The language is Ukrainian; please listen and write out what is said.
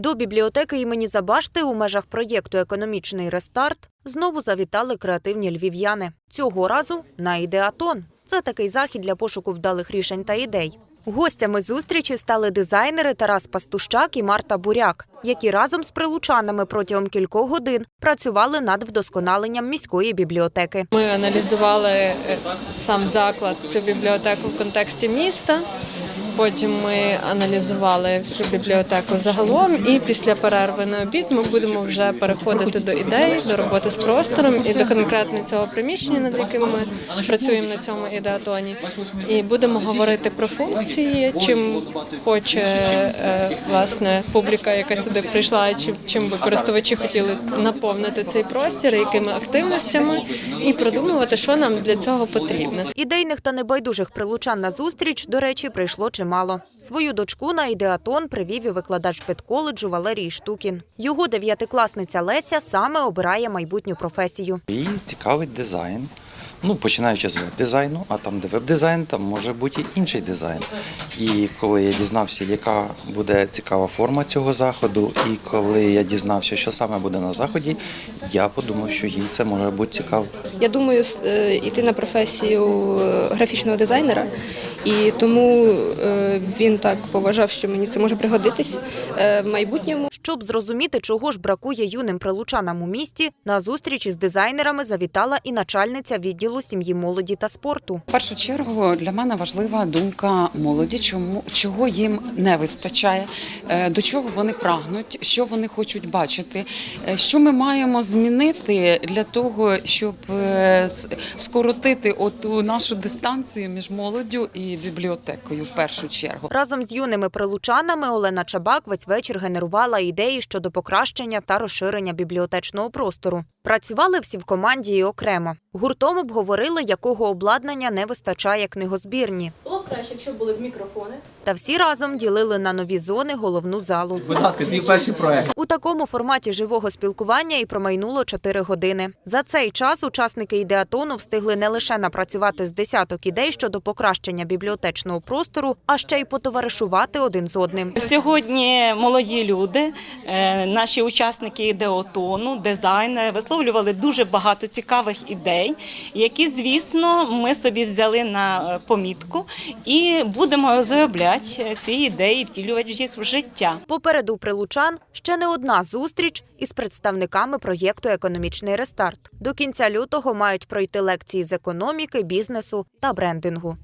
До бібліотеки імені Забашти у межах проєкту Економічний рестарт знову завітали креативні львів'яни. Цього разу на ідеатон. Це такий захід для пошуку вдалих рішень та ідей. Гостями зустрічі стали дизайнери Тарас Пастущак і Марта Буряк, які разом з прилучанами протягом кількох годин працювали над вдосконаленням міської бібліотеки. Ми аналізували е, сам заклад, цю бібліотеку в контексті міста. Потім ми аналізували всю бібліотеку загалом, і після перерви на обід ми будемо вже переходити до ідей, до роботи з простором і до конкретно цього приміщення, над яким ми працюємо на цьому ідеатоні. І будемо говорити про функції, чим хоче е, власне публіка, яка сюди прийшла, чим, чим би користувачі хотіли наповнити цей простір, якими активностями, і продумувати, що нам для цього потрібно. Ідейних та небайдужих прилучан на зустріч, до речі, прийшло чимало. Свою дочку на ідеатон привів і викладач педколеджу Валерій Штукін. Його дев'ятикласниця Леся саме обирає майбутню професію. І цікавить дизайн. Ну, починаючи з веб-дизайну, а там, де веб-дизайн, там може бути і інший дизайн. І коли я дізнався, яка буде цікава форма цього заходу, і коли я дізнався, що саме буде на заході, я подумав, що їй це може бути цікаво. Я думаю с- е, йти на професію е, графічного дизайнера, і тому е, він так поважав, що мені це може пригодитись е, в майбутньому. Щоб зрозуміти, чого ж бракує юним прилучанам у місті, на зустріч із дизайнерами завітала і начальниця відділу сім'ї, молоді та спорту. В першу чергу для мене важлива думка молоді, чому чого їм не вистачає, е, до чого вони прагнуть, що вони хочуть бачити, що ми маємо змінити для того, щоб скоротити оту нашу дистанцію між молоддю і бібліотекою. В першу чергу. Разом з юними прилучанами Олена Чабак весь вечір генерувала ідеї щодо покращення та розширення бібліотечного простору. Працювали всі в команді і окремо. Гуртом обговорили, якого обладнання не вистачає книгозбірні. Було б краще, якщо були б мікрофони. Та всі разом ділили на нові зони головну залу. Будь ласка, твій перший проект. У такому форматі живого спілкування і промайнуло 4 години. За цей час учасники ідеатону встигли не лише напрацювати з десяток ідей щодо покращення бібліотечного простору, а ще й потоваришувати один з одним. Сьогодні молоді люди, е, наші учасники ідеотону, дизайн висловлювали дуже багато цікавих ідей, які, звісно, ми собі взяли на е, помітку і будемо заробляти ці ідеї, втілювати їх в життя. Попереду прилучан ще не одна зустріч із представниками проєкту Економічний рестарт. До кінця лютого мають пройти лекції з економіки, бізнесу та брендингу.